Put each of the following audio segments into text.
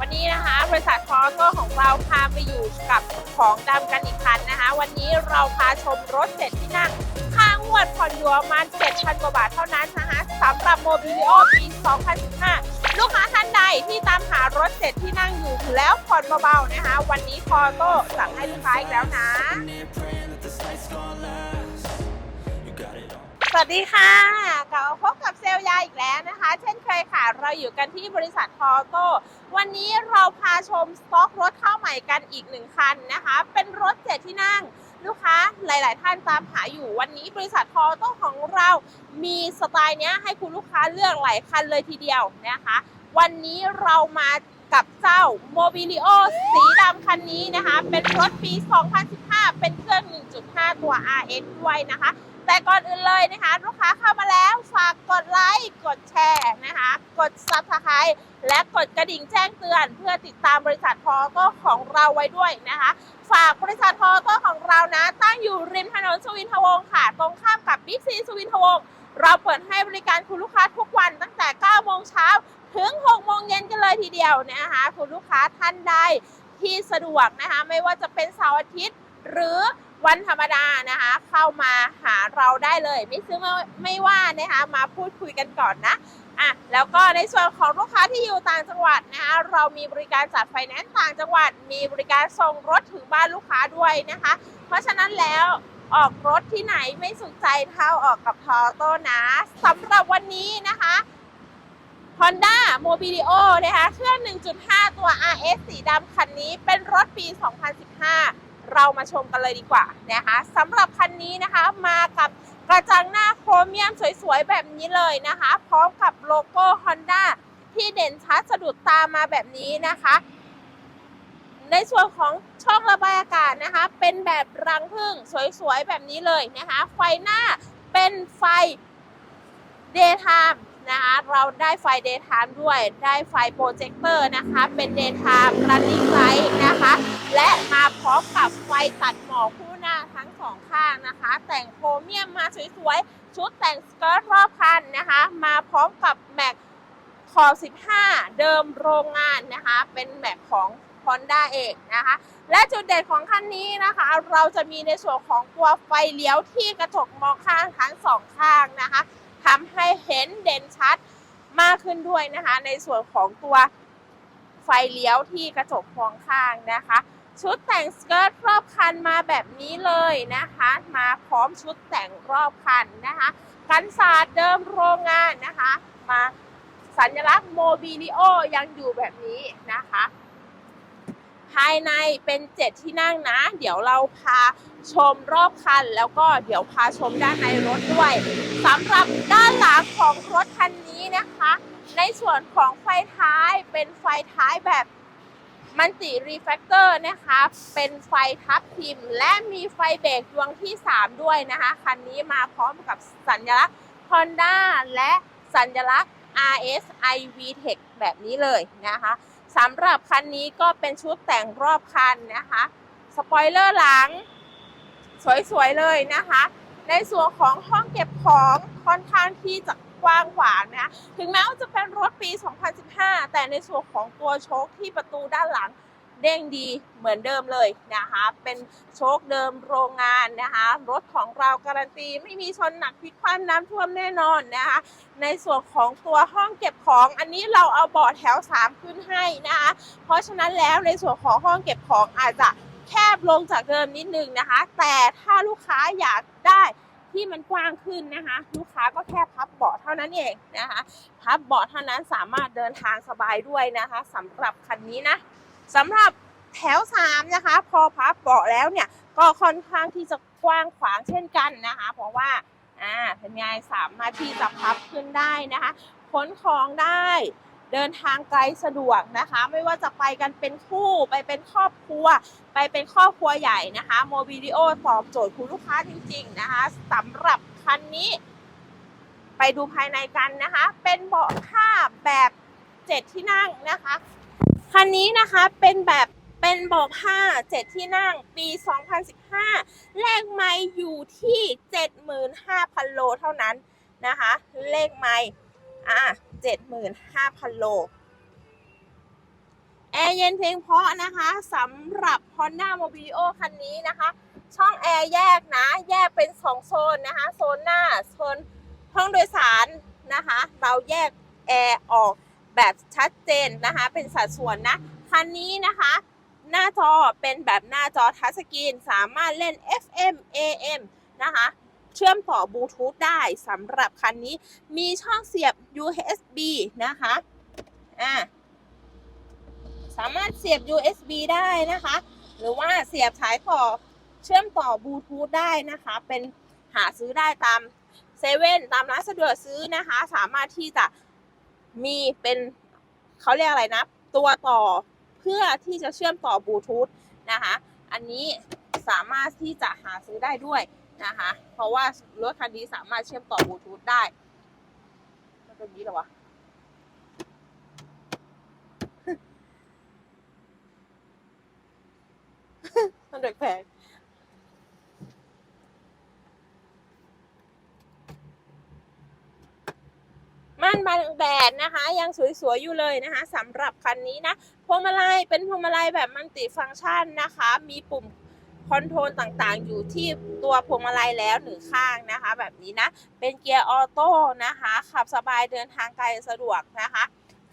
วันนี้นะคะบริษัทคอโต้ของเราพาไปอยู่กับของดำกันอีกคันนะคะ วันนี้เราพาชมรถเจ็ดที่นั่งค่างวดผ่อนอยู่ประมาณ7,000กว่าบาทเท่านั้นนะคะสำหรับโมบิลิโอปี 2015 ลูกค้าท่านใดที่ตามหารถเจ็ดที่นั่งอยู่แล้วผ่อนเบาๆนะคะ วันนี้คอโต้สั่งให้ลูกค้าอีกแล้วนะ สวัสดีค่ะกลับมาพบกับเซลลยาอีกแล้วนะคะ เช่นเคยค่ะ เราอยู่กันที่บริษัททอโต้วันนี้เราพาชมสต็อกรถเข้าใหม่กันอีกหนึ่งคันนะคะ เป็นรถเจ็ดที่นั่งลูกค้าหลาย ๆ ท่านตามหาอยู่วันนี้บริษัททอโต้ของเรามีสไตล์เนี้ยให้คุณลูกค้าเลือกหลายคันเลยทีเดียวนะคะ วันนี้เรามากับเจ้า Mobilio สีดำคันนี้นะคะ เป็นรถปี 2015 เป็นเครื่อง 1.5 ตัว RS ด้วยนะคะ แต่ก่อนอื่นเลยนะคะ ลูกค้าเข้ามาแล้วฝากกดไลค์กดแชร์นะคะ กด Subscribe และกดกระดิ่งแจ้งเตือน เพื่อติดตามบริษัททอโต้ของเราไว้ด้วยนะคะ ฝากบริษัททอโต้ของเรานะ ตั้งอยู่ริมถนนสุวินทวงศ์ค่ะ ตรงข้ามกับบิ๊กซีสุวินทวงศ์เราเปิดให้บริการคุณลูกค้าทุกวันตั้งแต่ 9 โมงเช้าถึง 6 โมงเย็นกันเลยทีเดียวนะคะ คุณลูกค้าท่านใดที่สะดวกนะคะ ไม่ว่าจะเป็นเสาร์อาทิตย์ หรือ วันธรรมดานะคะ เข้ามาหาเราได้เลย ไม่ซื้อไม่ไม่ว่านะคะมาพูดคุยกันก่อนนะอะแล้วก็ในส่วนของลูกค้าที่อยู่ต่างจังหวัดนะคะเรามีบริการจัดไฟแนนซ์ต่างจังหวัด มีบริการส่งรถถึงบ้านลูกค้าด้วยนะคะ เพราะฉะนั้นแล้วออกรถที่ไหนไม่สุขใจเท่าออกกับทอโต้นะสำหรับวันนี้นะคะ Honda Mobilio นะคะเครื่อง 1.5 ตัว RS สีดำคันนี้เป็นรถปี 2015 เรามาชมกันเลยดีกว่านะคะสำหรับคันนี้นะคะมากับกระจังหน้าโครเมียมสวยๆ แบบนี้เลยนะคะ พร้อมกับโลโก้ Honda ที่เด่นชัดสะดุดตามาแบบนี้นะคะ ในส่วนของช่องระบายอากาศนะคะ เป็นแบบรังผึ้งสวยๆ แบบนี้เลยนะคะ ไฟหน้าเป็นไฟ daytime นะคะเราได้ไฟ daytime ด้วยได้ไฟโปรเจคเตอร์นะคะ เป็น daytime running light นะคะ และมาพร้อมกับไฟตัดหมอกคู่หน้าทั้งสองข้างนะคะ แต่งโครเมียมมาสวยๆ ชุดแต่งสเกิร์ตรอบคันนะคะ มาพร้อมกับแม็กขอบ15 เดิมโรงงานนะคะ เป็นแม็กของ Honda เองนะคะ และจุดเด่นของคันนี้นะคะ เราจะมีในส่วนของตัวไฟเลี้ยวที่กระจกมองข้างทั้งสองข้างนะคะทำให้เห็นเด่นชัดมากขึ้นด้วยนะคะ ในส่วนของตัวไฟเลี้ยวที่กระจกมองข้างนะคะ ชุดแต่งสเกิร์ตรอบคันมาแบบนี้เลยนะคะ มาพร้อมชุดแต่งรอบคันนะคะกันศาสตร์เดิมโรงงานนะคะ มาสัญลักษณ์โมบิลิโอยังอยู่แบบนี้นะคะ ภายในเป็นเจ็ดที่นั่งนะ เดี๋ยวเราพาชมรอบคัน แล้วก็เดี๋ยวพาชมด้านในรถด้วยสำหรับด้านหลังของรถคันนี้นะคะ ในส่วนของไฟท้ายเป็นไฟท้ายแบบ มันติรีแฟกเตอร์นะคะ เป็นไฟทับทิม และมีไฟเบรกดวงที่ 3 ด้วยนะคะ คันนี้มาพร้อมกับสัญลักษณ์ Honda และสัญลักษณ์ RS iV Tech แบบนี้เลยนะคะสำหรับคันนี้ก็เป็นชุดแต่งรอบคันนะคะ สปอยเลอร์หลัง สวยๆเลยนะคะ ในส่วนของห้องเก็บของค่อนข้างที่จะ กว้างขวางนะถึงแม้ว่าจะเป็นรถปี 2015 แต่ในส่วนของตัวโชคที่ประตูด้านหลังเด้งดีเหมือนเดิมเลยนะคะ เป็นโชคเดิมโรงงานนะคะ รถของเราการันตีไม่มีชนหนักพลิกคว่ำน้ำท่วมแน่นอนนะคะ ในส่วนของตัวห้องเก็บของอันนี้เราเอาเบาะแถว 3 ขึ้นให้นะคะ เพราะฉะนั้นแล้วในส่วนของห้องเก็บของอาจจะแคบลงจากเดิมนิดนึงนะคะ แต่ถ้าลูกค้าอยากได้ ที่มันกว้างขึ้นนะคะ ลูกค้าก็แค่พับเบาะเท่านั้นเองนะคะ พับเบาะเท่านั้นสามารถเดินทางสบายด้วยนะคะสำหรับคันนี้นะสำหรับแถว3นะคะ พอพับเบาะแล้วเนี่ยก็ค่อนข้างที่จะกว้างขวางเช่นกันนะคะ เพราะว่าอ่าเป็นไงสามารถที่จะพับขึ้นได้นะคะขนของได้ เดินทางไกลสะดวกนะคะ ไม่ว่าจะไปกันเป็นคู่ไปเป็นครอบครัว ไปเป็นครอบครัวใหญ่นะคะโมบิลิโอตอบโจทย์คุณลูกค้าจริง ๆนะคะสำหรับคันนี้ ไปดูภายในกันนะคะ เป็นเบาะผ้าแบบเจ็ดที่นั่งนะคะคันนี้นะคะเป็นแบบเป็นเบาะผ้าเจ็ดที่นั่งปี 2015 เลขไม่อยู่ที่ 75,000 โลเท่านั้นนะคะ เลขไม่ อะ75,000โล แอร์เย็นเพลงเพราะนะคะสำหรับ Honda Mobilio คันนี้นะคะ ช่องแอร์แยกนะ แยกเป็น2โซนนะคะ โซนหน้า โซนห้องโดยสารนะคะ เราแยกแอร์ออกแบบชัดเจนนะคะ เป็นสัดส่วนนะ คันนี้นะคะ หน้าจอเป็นแบบหน้าจอทัชสกรีน สามารถเล่น FM AM นะคะ เชื่อมต่อบลูทูธได้สำหรับคันนี้มีช่องเสียบ USB นะคะอ่าสามารถเสียบ USB ได้นะคะ หรือว่าเสียบสายต่อเชื่อมต่อบลูทูธได้นะคะ เป็นหาซื้อได้ตามเซเว่นตามร้านสะดวกซื้อนะคะ สามารถที่จะมีเป็นเขาเรียกอะไรนะ ตัวต่อเพื่อที่จะเชื่อมต่อบลูทูธนะคะ อันนี้สามารถที่จะหาซื้อได้ด้วย นะคะ เพราะว่ารถคันนี้สามารถเชื่อมต่อบลูทูธได้มันเป็นนี้หรอวะมันแปลกม่านบังแดดนะคะ ยังสวยๆอยู่เลยนะคะสำหรับคันนี้นะพวงมาลัยเป็นพวงมาลัยแบบมัลติฟังก์ชันนะคะ มีปุ่ม คอนโทรลต่างๆ อยู่ที่ตัวพวงมาลัยแล้วหนึ่งข้างนะคะ แบบนี้นะ เป็นเกียร์ออโต้นะคะ ขับสบายเดินทางไกลสะดวกนะคะ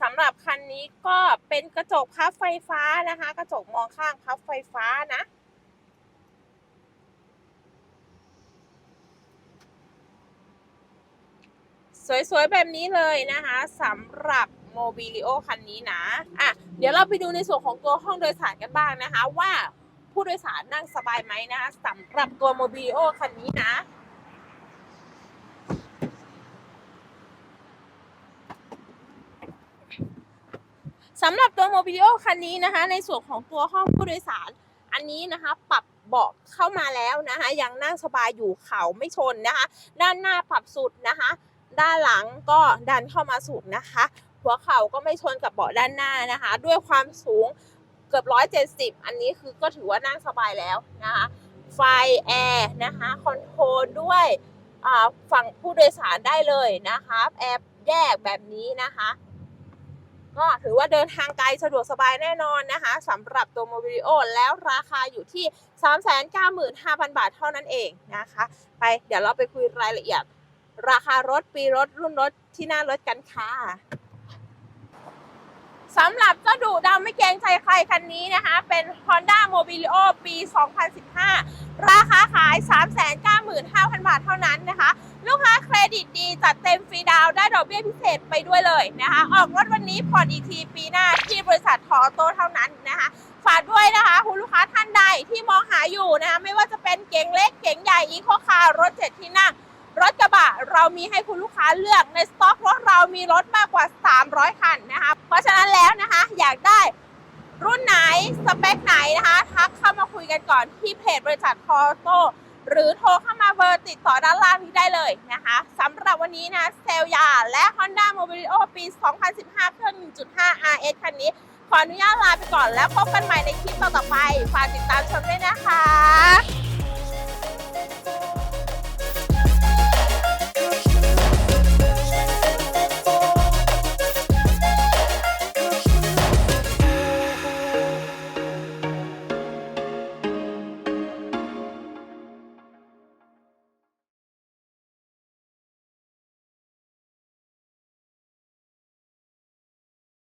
สำหรับคันนี้ก็เป็นกระจกพับไฟฟ้านะคะ กระจกมองข้างพับไฟฟ้านะสวยๆ แบบนี้เลยนะคะสำหรับโมบิลิโอคันนี้นะ อะ เดี๋ยวเราไปดูในส่วนของตัวห้องโดยสารกันบ้างนะคะว่า ผู้โดยสารนั่งสบายไหมนะคะสำหรับตัวโมบิโอคันนี้นะสำหรับตัวโมบิโอคันนี้นะคะ ในส่วนของตัวห้องผู้โดยสาร อันนี้นะคะ ปรับเบาะเข้ามาแล้วนะคะ ยังนั่งสบายอยู่เขาไม่ชนนะคะ ด้านหน้าปรับสุดนะคะ ด้านหลังก็ดันเข้ามาสูงนะคะ หัวเข่าก็ไม่ชนกับเบาะด้านหน้านะคะ ด้วยความสูง เกือบ170อันนี้คือก็ถือว่านั่งสบายแล้วนะคะไฟแอร์นะคะคอนโทรลด้วยฝั่งผู้โดยสารได้เลยนะคะแอร์แยกแบบนี้นะคะก็ถือว่าเดินทางไกลสะดวกสบายแน่นอนนะคะสำหรับตัวโมบิลิโอแล้วราคาอยู่ที่ 395,000 บาทเท่านั้นเองนะคะ ไปเดี๋ยวเราไปคุยรายละเอียด ราคารถปีรถรุ่นรถที่หน้ารถกันค่ะ สำหรับเจ้าดูดำไม่เกรงใจใครคันนี้นะคะ เป็น Honda Mobilio ปี 2015 ราคาขาย 395,000 บาทเท่านั้นนะคะ ลูกค้าเครดิตดีจัดเต็มฟรีดาวน์ได้ดอกเบี้ยพิเศษไปด้วยเลยนะคะ ออกรถวันนี้ผ่อนอีกทีปีหน้าที่บริษัททอโต้เท่านั้นนะคะ ฝากด้วยนะคะ คุณลูกค้าท่านใดที่มองหาอยู่นะคะ ไม่ว่าจะเป็นเก๋งเล็กเก๋งใหญ่อีโคคาร์รถเจ็ดที่นั่งรถกระบะ เรามีให้คุณลูกค้าเลือกในสต็อกรถเรามีรถมากกว่า 300 คันนะคะ เพราะฉะนั้นแล้วนะคะ อยากได้รุ่นไหน สเปคไหนนะคะ ทักเข้ามาคุยกันก่อนที่เพจบริษัททอโต้หรือโทรเข้ามาเบอร์ติดต่อด้านล่างนี้ได้เลยนะคะสำหรับวันนี้นะเซลยาและ Honda Mobilio ปี 2015 เครื่อง 1.5 RS คันนี้ ขออนุญาตลาไปก่อนแล้วพบกันใหม่ในคลิปต่อๆไป ฝากติดตามชมด้วยนะคะ